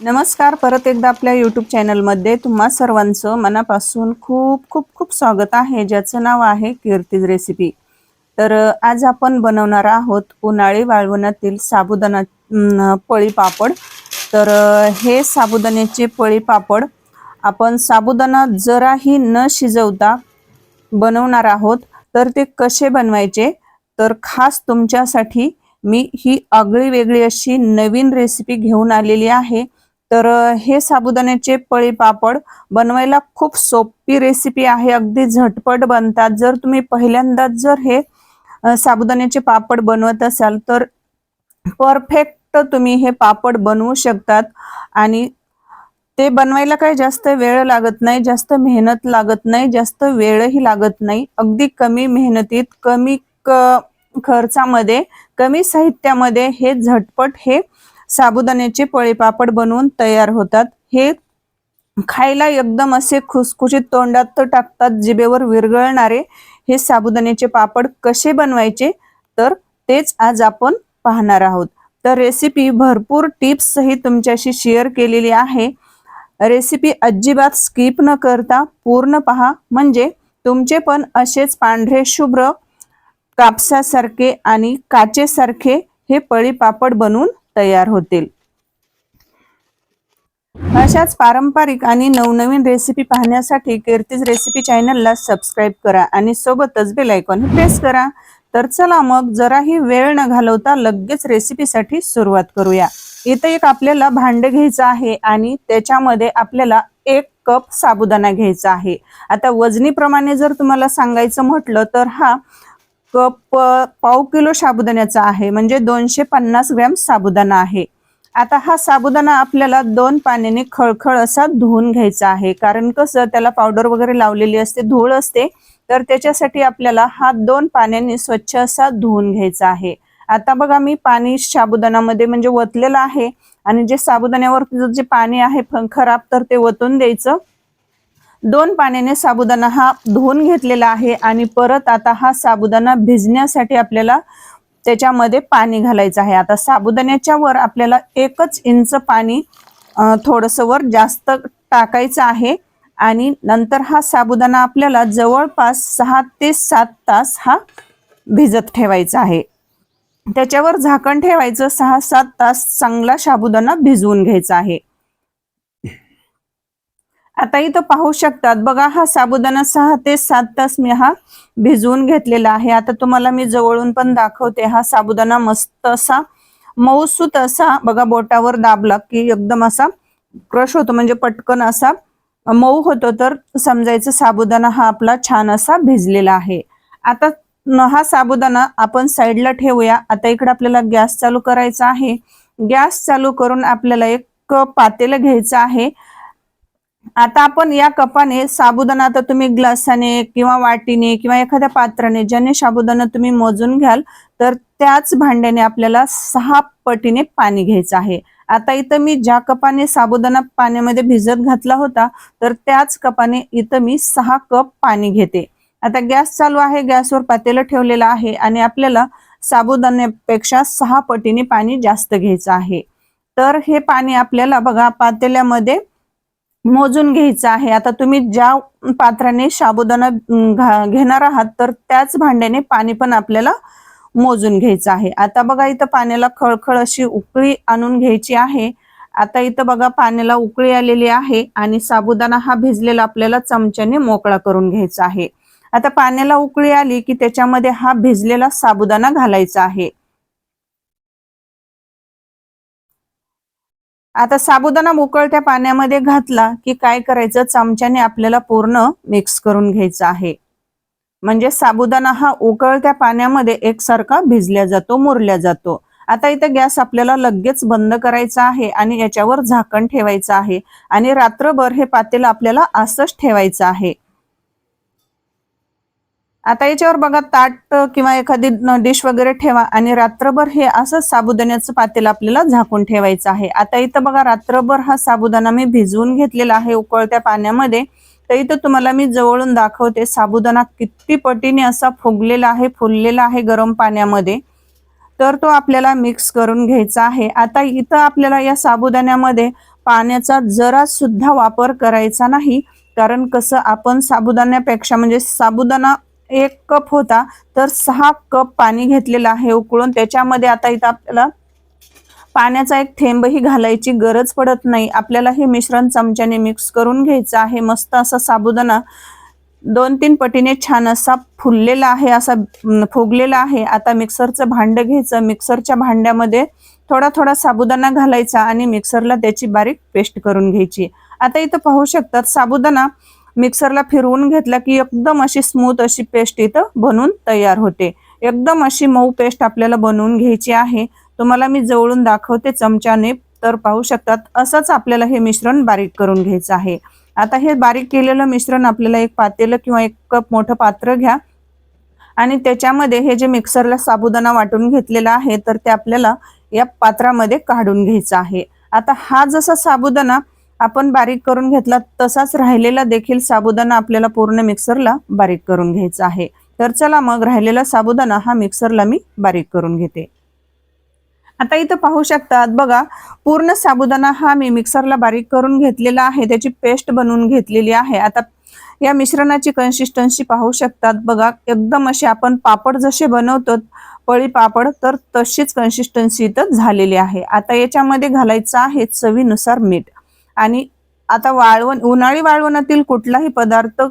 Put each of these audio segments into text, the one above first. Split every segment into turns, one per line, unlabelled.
नमस्कार. परत एकदा आपल्या यूट्यूब चॅनलमध्ये तुम्हा सर्वांचं मनापासून खूप खूप खूप स्वागत आहे ज्याचं नाव आहे कीर्तीज रेसिपी तर आज आपण बनवणार आहोत उन्हाळी वाळवणातील साबुदाणा पळी पापड. तर हे साबुदाण्याचे पळी पापड आपण साबुदाणा जराही न शिजवता बनवणार आहोत. तर ते कसे बनवायचे? तर खास तुमच्यासाठी मी ही आगळी वेगळी अशी नवीन रेसिपी घेऊन आलेली आहे. तर हे साबुदाण्याचे पळी पापड बनवायला खूप सोपी रेसिपी आहे. अगदी झटपट बनतात. जर तुम्ही पहिल्यांदाच जर हे साबुदाण्याचे पापड बनवत असाल तर परफेक्ट तुम्ही हे पापड बनवू शकतात. आणि ते बनवायला काही जास्त वेळ लागत नाही जास्त मेहनत लागत नाही जास्त वेळही लागत नाही. अगदी कमी मेहनतीत कमी क खर्चामध्ये कमी साहित्यामध्ये हे झटपट हे साबुदाण्याचे पळी पापड बनवून तयार होतात. हे खायला एकदम असे खुसखुशीत तोंडात तर टाकतात जिभेवर विरघळणारे. हे साबुदाण्याचे पापड कसे बनवायचे? तर तेच आज आपण पाहणार आहोत. तर रेसिपी भरपूर टिप्सही तुमच्याशी शेअर केलेली आहे. रेसिपी अजिबात स्किप न करता पूर्ण पहा. म्हणजे तुमचे पण असेच पांढरे शुभ्र कापसासारखे आणि काचेसारखे हे पळी पापड बनवून तयार होतील. अशाच पारंपरिक आणि नवनवीन रेसिपी पाहण्यासाठी कीर्तीज रेसिपी चॅनलला सबस्क्राईब करा आणि सोबतच बेल आयकॉन प्रेस करा. तर चला मग जराही वेळ न घालवता लगेच रेसिपीसाठी सुरुवात करूया. इथं एक आपल्याला भांड घ्यायचं आहे आणि त्याच्यामध्ये आपल्याला एक कप साबुदाणा घ्यायचा आहे. आता वजनीप्रमाणे जर तुम्हाला सांगायचं म्हटलं तर हा कप पाव किलो साबुदाण्याचा आहे. म्हणजे दोनशे पन्नास ग्रॅम साबुदाणा आहे. आता हा साबुदाणा आपल्याला दोन पाण्याने खळखळ असा धुवून घ्यायचा आहे. कारण कसं त्याला पावडर वगैरे लावलेली असते धूळ असते तर त्याच्यासाठी आपल्याला हा दोन पाण्याने स्वच्छ असा धुवून घ्यायचा आहे. आता बघा मी पाणी साबुदाणामध्ये म्हणजे ओतलेलं आहे. आणि जे साबुदाण्यावर जे पाणी आहे खराब तर ते ओतून द्यायचं. दोन पाण्याने साबुदाणा हा धुवून घेतलेला आहे आणि परत आता हा साबुदाणा भिजण्यासाठी आपल्याला त्याच्यामध्ये पाणी घालायचं आहे. आता साबुदाण्याच्या वर आपल्याला एकच इंच पाणी थोडंसं वर जास्त टाकायचं आहे आणि नंतर हा साबुदाणा आपल्याला जवळपास सहा ते सात तास हा भिजत ठेवायचा आहे. त्याच्यावर झाकण ठेवायचं सहा सात तास चांगला साबुदाणा भिजवून घ्यायचा आहे. आता इथं पाहू शकतात. बघा हा साबुदाणा सहा ते सात तास मी हा भिजवून घेतलेला आहे. आता तुम्हाला मी जवळून पण दाखवते. हा साबुदाणा मस्त असा मऊसूत असा बघा बोटावर दाबला की एकदम असा क्रश होतो म्हणजे पटकन असा मऊ होतो. तर समजायचं साबुदाणा हा आपला छान असा भिजलेला आहे. आता न- हा साबुदाणा आपण साईडला ठेवूया. आता इकडे आपल्याला गॅस चालू करायचा आहे. गॅस चालू करून आपल्याला एक पातेलं घ्यायचं आहे. आता आपण या कपाने साबुदाणा आता तुम्ही ग्लासाने किंवा वाटीने किंवा एखाद्या पात्राने ज्याने साबुदाणा तुम्ही मोजून घ्याल तर त्याच भांड्याने आपल्याला सहा पटीने पाणी घ्यायचं आहे. आता इथं मी ज्या कपाने साबुदाणा पाण्यामध्ये भिजत घातला होता तर त्याच कपाने इथं मी सहा कप पाणी घेते. आता गॅस चालू आहे गॅसवर पातेलं ठेवलेलं आहे आणि आपल्याला साबुदाण्यापेक्षा सहा पटीने पाणी जास्त घ्यायचं आहे. तर हे पाणी आपल्याला बघा पातेल्यामध्ये मोजून घ्यायचं आहे. आता तुम्ही ज्या पात्राने साबुदाणा घेणार आहात तर त्याच भांड्याने पाणी पण आपल्याला मोजून घ्यायचं आहे. आता बघा इथं पाण्याला खळखळ अशी उकळी आणून घ्यायची आहे. आता इथं बघा पाण्याला उकळी आलेली आहे आणि साबुदाणा हा भिजलेला आपल्याला चमच्याने मोकळा करून घ्यायचा आहे. आता पाण्याला उकळी आली की त्याच्यामध्ये हा भिजलेला साबुदाणा घालायचा आहे. आता साबुदाणा उकळत्या पाण्यामध्ये घातला की काय करायचं? चमच्याने आपल्याला पूर्ण मिक्स करून घ्यायचं आहे. म्हणजे साबुदाणा हा उकळत्या पाण्यामध्ये एकसारखा भिजल्या जातो मुरल्या जातो. आता इथं गॅस आपल्याला लगेच बंद करायचा आहे आणि याच्यावर झाकण ठेवायचं आहे आणि रात्रभर हे पातेलं आपल्याला असंच ठेवायचं आहे. आता याच्यावर बघा ताट किंवा एखादी डिश वगैरे ठेवा आणि रात्रभर हे असं साबुदाण्याचं पातेल आपल्याला झाकून ठेवायचं आहे. आता इथं बघा रात्रभर हा साबुदाणा मी भिजवून घेतलेला आहे उकळत्या पाण्यामध्ये. तर इथं तुम्हाला मी जवळून दाखवते साबुदाणा किती पटीने असा फुगलेला आहे फुललेला आहे गरम पाण्यामध्ये. तर तो आपल्याला मिक्स करून घ्यायचा आहे. आता इथं आपल्याला या साबुदाण्यामध्ये पाण्याचा जरा सुद्धा वापर करायचा नाही. कारण कसं आपण साबुदाण्यापेक्षा म्हणजे साबुदाणा एक कप होता तर सहा कप पाणी घेतलेलं आहे उकळून. त्याच्यामध्ये आता इथं आपल्याला पाण्याचा एक थेंबही घालायची गरज पडत नाही. आपल्याला हे मिश्रण चमच्याने मिक्स करून घ्यायचं आहे. मस्त असा साबुदाणा दोन तीन पटीने छान असा फुललेला आहे असा फुगलेला आहे. आता मिक्सरचं भांडं घ्यायचं. मिक्सरच्या भांड्यामध्ये थोडा थोडा साबुदाणा घालायचा आणि मिक्सरला त्याची बारीक पेस्ट करून घ्यायची. आता इथं पाहू शकतात साबुदाणा मिक्सरला फिरवून घेतला की एकदम अशी स्मूथ अशी पेस्ट इथं बनवून तयार होते. एकदम अशी मऊ पेस्ट आपल्याला बनवून घ्यायची आहे. तुम्हाला मी जवळून दाखवते चमच्याने तर पाहू शकतात असंच आपल्याला हे मिश्रण बारीक करून घ्यायचं आहे. आता हे बारीक केलेलं मिश्रण आपल्याला एक पातेलं किंवा एक कप मोठं पात्र घ्या. आणि त्याच्यामध्ये हे जे मिक्सरला साबुदाणा वाटून घेतलेला आहे तर ते आपल्याला या पात्रामध्ये काढून घ्यायचं आहे. आता हा जसा साबुदाणा आपण बारीक करून घेतला तसाच राहिलेला देखील साबुदाणा आपल्याला पूर्ण मिक्सरला बारीक करून घ्यायचा आहे. तर चला मग राहिलेला साबुदाणा हा मिक्सरला मी बारीक करून घेते. आता इथं पाहू शकतात बघा पूर्ण साबुदाणा हा मी मिक्सरला बारीक करून घेतलेला आहे. त्याची पेस्ट बनवून घेतलेली आहे. आता या मिश्रणाची कन्सिस्टन्सी पाहू शकतात बघा एकदम असे आपण पापड जसे बनवतो पळी पापड तर तशीच कन्सिस्टन्सी इथं झालेली आहे. आता याच्यामध्ये घालायचं आहे चवीनुसार मीठ. आणि आता वाळवण उन्हाळी वाळवणातील कुठलाही पदार्थ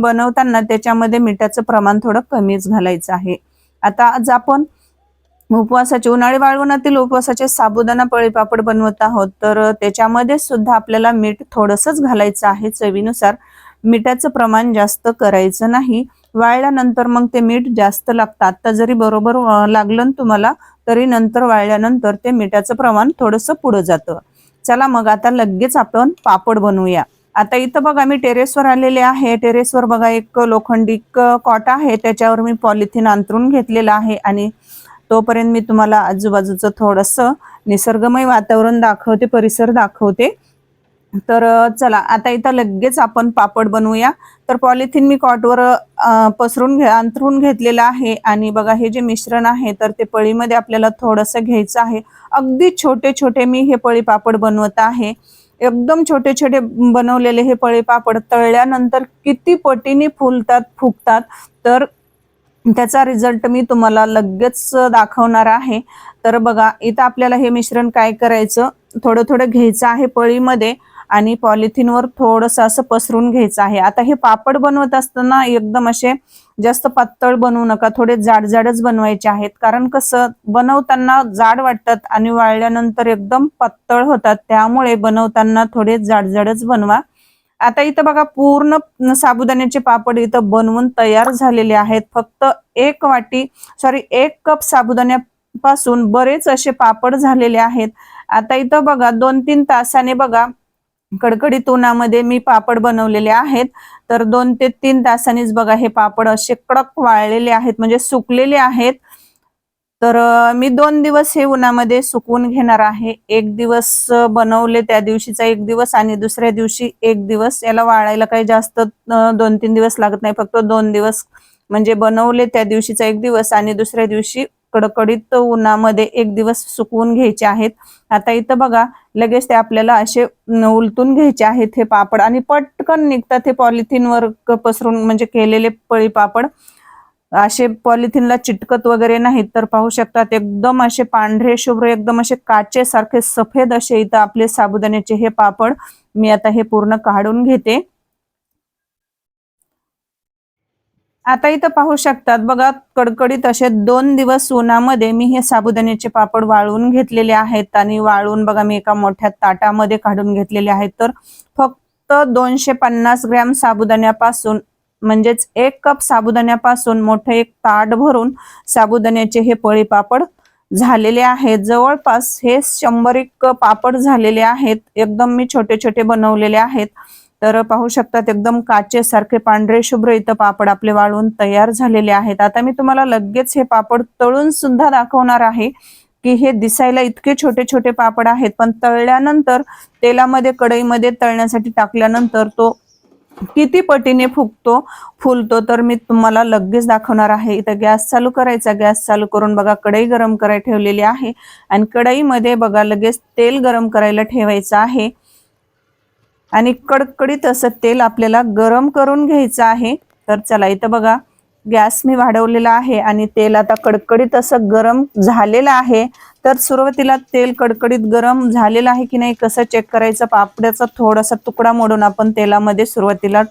बनवताना त्याच्यामध्ये मिठाचं प्रमाण थोडं कमीच घालायचं आहे. आता आज आपण उपवासाचे उन्हाळी वाळवणातील उपवासाचे साबुदाणा पळीपापड बनवत आहोत. तर त्याच्यामध्ये सुद्धा आपल्याला मीठ थोडंसंच घालायचं आहे चवीनुसार. मिठाचं प्रमाण जास्त करायचं नाही. वाळल्यानंतर मग ते मीठ जास्त लागतं. आता जरी बरोबर लागलं तुम्हाला तरी नंतर वाळल्यानंतर ते मिठाचं प्रमाण थोडंसं पुढं जातं. चला मग आता लगेच आपण पापड बनवूया. आता इथं बघा मी टेरेसवर आलेले आहे. टेरेसवर बघा एक लोखंडी कॉट आहे. त्याच्यावर मी पॉलिथिन अंतरून घेतलेलं आहे आणि तोपर्यंत मी तुम्हाला आजूबाजूचं थोडंसं निसर्गमय वातावरण दाखवते परिसर दाखवते. तर चला आता इथं लगेच आपण पापड बनवूया. तर पॉलिथिन मी कॉटवर पसरून घे अंथरून घेतलेलं आहे. आणि बघा हे जे मिश्रण आहे तर ते पळीमध्ये आपल्याला थोडंसं घ्यायचं आहे. अगदी छोटे छोटे मी हे पळी पापड बनवत आहे. एकदम छोटे छोटे बनवलेले हे पळी पापड तळल्यानंतर किती पटीने फुलतात फुगतात तर त्याचा रिझल्ट मी तुम्हाला लगेच दाखवणार आहे. तर बघा इथं आपल्याला हे मिश्रण काय करायचं? थोडं थोडं घ्यायचं आहे पळीमध्ये. आणि पॉलिथिनवर थोडंसं असं पसरून घ्यायचं आहे. आता हे पापड बनवत असताना एकदम असे जास्त पातळ बनवू नका थोडे जाड जाडच बनवायचे आहेत. कारण कसं बनवताना जाड वाटतात आणि वाळल्यानंतर एकदम पातळ होतात त्यामुळे बनवताना थोडे जाड जाडच बनवा. आता इथं बघा पूर्ण साबुदाण्याचे पापड इथं बनवून तयार झालेले आहेत. फक्त एक वाटी सॉरी एक कप साबुदाण्यापासून बरेच असे पापड झालेले आहेत. आता इथं बघा दोन तीन तासाने बघा कडकडीत उन्हामध्ये मी पापड बनवलेले आहेत. तर दोन ते तीन तासांनीच बघा हे पापड असे कडक वाळलेले आहेत म्हणजे सुकलेले आहेत. तर मी दोन दिवस हे उन्हामध्ये सुकवून घेणार आहे. एक दिवस बनवले त्या दिवशीचा एक दिवस आणि दुसऱ्या दिवशी एक दिवस. याला वाळायला काही जास्त दोन तीन दिवस लागत नाही. फक्त दोन दिवस म्हणजे बनवले त्या दिवशीचा एक दिवस आणि दुसऱ्या दिवशी कडकडीत उन्हामध्ये एक दिवस सुकवून घ्यायचे आहेत. आता इथं बघा लगेच ते आपल्याला असे उलटून घ्यायचे आहेत हे पापड आणि पटकन निघतात हे पॉलिथिनवर पसरून म्हणजे केलेले पळी पापड. असे पॉलिथिनला चिटकत वगैरे नाहीत तर पाहू शकतात एकदम असे पांढरे शुभ्र एकदम असे काचेसारखे सफेद असे इथं आपले साबुदाण्याचे हे पापड मी आता हे पूर्ण काढून घेते. आता इथं पाहू शकतात बघा कडकडीत असे दोन दिवस उन्हामध्ये मी हे साबुदाण्याचे पापड वाळवून घेतलेले आहेत आणि वाळवून बघा मी एका मोठ्या ताटामध्ये काढून घेतलेले आहेत. तर फक्त दोनशे पन्नास ग्रॅम साबुदाण्यापासून म्हणजेच एक कप साबुदाण्यापासून मोठं एक ताट भरून साबुदाण्याचे हे पळी पापड झालेले आहेत. जवळपास हे शंभर एक पापड झालेले आहेत. एकदम मी छोटे छोटे बनवलेले आहेत. तर पाहू शकतात एकदम काचेसारखे पांढरे शुभ्र इथं पापड आपले वाळवून तयार झालेले आहेत. आता मी तुम्हाला लगेच हे पापड तळून सुद्धा दाखवणार आहे की हे दिसायला इतके छोटे छोटे पापड आहेत पण तळल्यानंतर तेलामध्ये कढईमध्ये तळण्यासाठी टाकल्यानंतर तो किती पटीने फुगतो फुलतो तर मी तुम्हाला लगेच दाखवणार आहे. इथं गॅस चालू करायचा गॅस चालू करून बघा कढई गरम करायला ठेवलेली आहे. आणि कढईमध्ये बघा लगेच तेल गरम करायला ठेवायचं आहे. आणि कडकडीत असं तेल आपल्याला गरम करून घ्यायचं आहे. तर चला इथं बघा गॅस मी वाढवलेला आहे आणि तेल आता कडकडीत असं गरम झालेलं आहे. तर सुरुवातीला तेल कडकडीत गरम झालेलं आहे की नाही कसं चेक करायचं? पापड्याचा थोडासा तुकडा मोडून आपण तेलामध्ये सुरुवातीला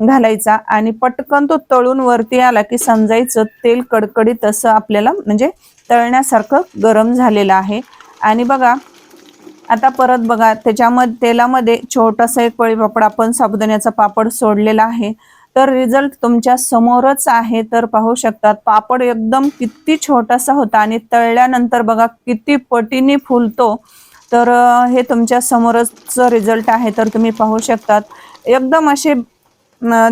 घालायचा आणि पटकन तो तळून वरती आला की समजायचं तेल कडकडीत असं आपल्याला म्हणजे तळण्यासारखं गरम झालेलं आहे. आणि बघा आता परत बघा त्याच्यामध्ये तेलामध्ये छोटासा एक पळी पापड आपण साबुदाण्याचा पापड सोडलेला आहे. तर रिझल्ट तुमच्या समोरच आहे. तर पाहू शकतात पापड एकदम किती छोटासा होता आणि तळल्यानंतर बघा किती पटीने फुलतो. तर हे तुमच्या समोरच रिझल्ट आहे. तर तुम्ही पाहू शकतात एकदम असे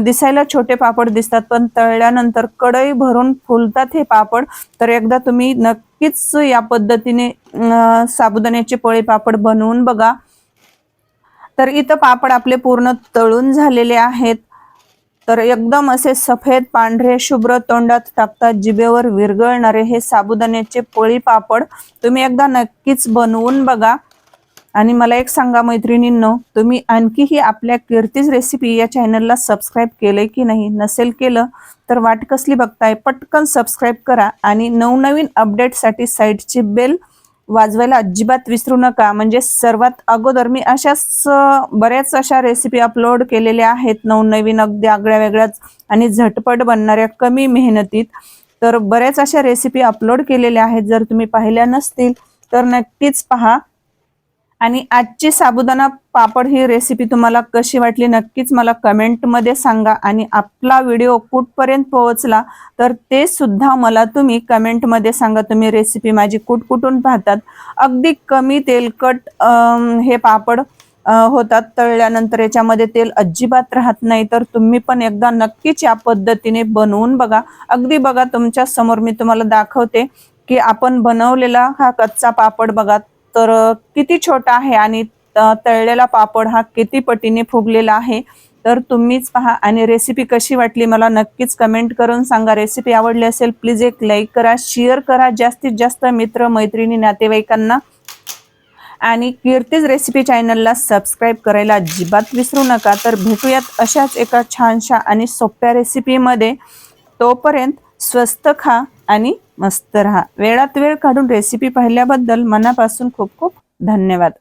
दिसायला छोटे पापड दिसतात पण तळल्यानंतर कढई भरून फुलतात हे पापड. तर एकदा तुम्ही नक्कीच या पद्धतीने अं, साबुदाण्याचे पोळे पापड बनवून बघा. तर इथं पापड आपले पूर्ण तळून झालेले आहेत. तर एकदम असे सफेद पांढरे शुभ्र तोंडात टाकतात जिभेवर विरघळणारे हे साबुदाण्याचे पोळी पापड. तुम्ही एकदा नक्कीच बनवून बघा. आणि मला एक सांगा मैत्रिणींनो तुम्ही आणखीही आपल्या कीर्तीज रेसिपी या चॅनलला सबस्क्राईब केलंय की नाही नसेल केलं तर वाट कसली बघताय पटकन सबस्क्राईब करा आणि नवनवीन अपडेटसाठी साईडची बेल वाजवायला अजिबात विसरू नका. म्हणजे सर्वात अगोदर मी अशाच बऱ्याच अशा रेसिपी अपलोड केलेल्या आहेत नवनवीन अगदी आगळ्या वेगळ्याच आणि झटपट बनणाऱ्या कमी मेहनतीत. तर बऱ्याच अशा रेसिपी अपलोड केलेल्या आहेत जर तुम्ही पाहिल्या नसतील तर नक्कीच पहा. आणि आजची साबुदाणा पापड ही रेसिपी तुम्हाला कशी वाटली नक्कीच मला कमेंटमध्ये सांगा. आणि आपला व्हिडिओ कुठपर्यंत पोहोचला तर ते सुद्धा मला तुम्ही कमेंटमध्ये सांगा. तुम्ही रेसिपी माझी कुठकुठून पाहतात. अगदी कमी तेलकट हे पापड होतात. तळल्यानंतर याच्यामध्ये तेल अजिबात राहत नाही. तर तुम्ही पण एकदा नक्कीच या पद्धतीने बनवून बघा. अगदी बघा तुमच्यासमोर मी तुम्हाला दाखवते की आपण बनवलेला हा कच्चा पापड बघा तर किती छोटा आहे आणि तळलेला पापड हा किती पटीने फुगलेला आहे? तर तुम्हीच पहा आणि रेसिपी कशी वाटली मला नक्कीच कमेंट करून सांगा. रेसिपी आवडली असेल प्लीज एक लाईक करा शेअर करा. जास्तीत जास्त मित्र मैत्रिणी नातेवाईकांना आणि कीर्तीज रेसिपी चॅनलला सबस्क्राईब करायला अजिबात विसरू नका. तर भेटूयात अशाच एका छानशा आणि सोप्या रेसिपीमध्ये तोपर्यंत स्वस्त खा. आणि मस्त राहा. वेळात वेळ काढून रेसिपी पाहिल्याबद्दल मनापासून खूप खूप धन्यवाद.